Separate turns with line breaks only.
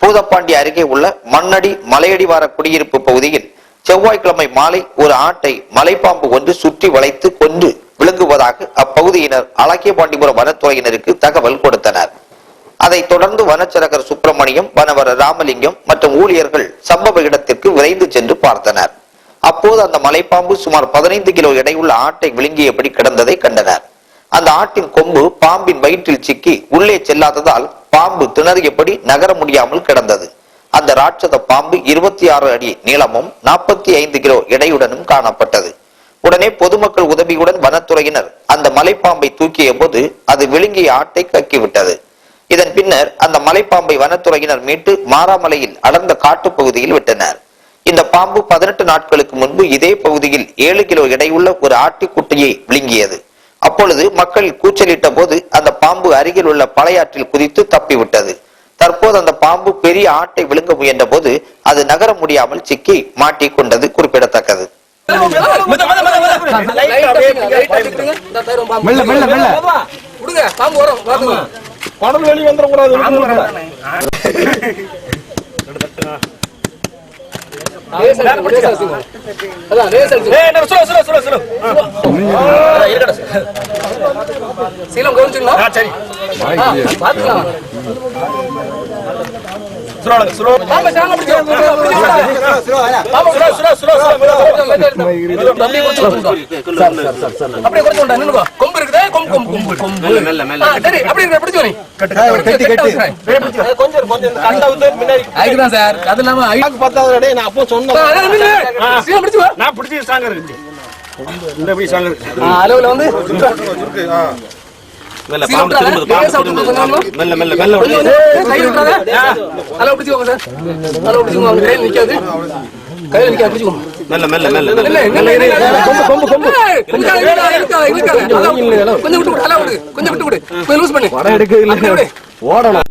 பூதப்பாண்டி அருகே உள்ள மண்ணடி மலையடிவார குடியிருப்பு பகுதியில் செவ்வாய்க்கிழமை மாலை ஒரு ஆட்டை மலைப்பாம்பு ஒன்று சுற்றி வளைத்து கொண்டு விழுங்குவதாக அப்பகுதியினர் அழகியபாண்டிபுரம் வனத்துறையினருக்கு தகவல் கொடுத்தனர். அதைத் தொடர்ந்து வனச்சரகர் சுப்பிரமணியம் வனவர ராமலிங்கம் மற்றும் ஊழியர்கள் சம்பவ இடத்திற்கு விரைந்து சென்று பார்த்தனர். அப்போது அந்த மலைப்பாம்பு சுமார் பதினைந்து கிலோ எடையுள்ள ஆட்டை விழுங்கியபடி கிடந்ததை கண்டனர். அந்த ஆட்டின் கொம்பு பாம்பின் வயிற்றில் சிக்கி உள்ளே செல்லாததால் பாம்பு திணறியபடி நகர முடியாமல் கிடந்தது. அந்த ராட்சத பாம்பு இருபத்தி ஆறு அடி நீளமும் நாற்பத்தி ஐந்து கிலோ எடையுடனும் காணப்பட்டது. உடனே பொதுமக்கள் உதவியுடன் வனத்துறையினர் அந்த மலைப்பாம்பை தூக்கிய போது அது விழுங்கிய ஆட்டை கக்கிவிட்டது. இதன் பின்னர் அந்த மலைப்பாம்பை வனத்துறையினர் மீட்டு மாராமலையில் அடர்ந்த காட்டுப் பகுதியில் விட்டனர். இந்த பாம்பு பதினெட்டு நாட்களுக்கு முன்பு இதே பகுதியில் ஏழு கிலோ எடையுள்ள ஒரு ஆட்டுக்குட்டியை விழுங்கியது. அப்பொழுது மக்கள் கூச்சலிட்ட போது அந்த பாம்பு அருகில் உள்ள பழையாற்றில் குதித்து தப்பிவிட்டது. தற்போது அந்த பாம்பு பெரிய ஆட்டை விழுங்க முயன்ற போது அது நகர முடியாமல் சிக்கி மாட்டிக் கொண்டது குறிப்பிடத்தக்கது.
மெத, சீலம் கவனிச்சுங்களா? பாத்துக்கலாம். சுரா, சுரா. அப்படியே குறைச்சு கொம்பு இருக்குதே, கொம்பு, கொம்பு, கொம்பு, கொம்பு. ஆ, சரி, அப்படியே இருக்கு, பிடிச்சு வை.
கட்டி, கட்டி.
அதுக்குதான் சார் அது இல்லாம ஐ-
நான் அப்போ சொன்னேன்.
ஆ, அதான் நில்லு. சீலம் பிடிச்சு வா.
நான் பிடிச்சி ஸ்ட்ராங் இருக்கு. இந்த போய் ஸ்ட்ராங் இருக்கு.
ஆ, அளவுல வந்து
மெல்ல மெல்ல மெல்ல மெல்ல
கொஞ்சம் கை விட்டுறாத. அளவு பிடிச்சுக்கோங்க சார். அளவு பிடிச்சுக்கோங்க அவங்க கையில நிக்காது. கையில நிக்காது பிடிச்சுக்கோங்க
மெல்ல மெல்ல மெல்ல
இல்ல, இல்ல, கொஞ்சம் விட்டு விடு, விடு. கொஞ்சம் விட்டு விடு. கொஞ்சம் லூஸ் பண்ணு.
ஓடணும்.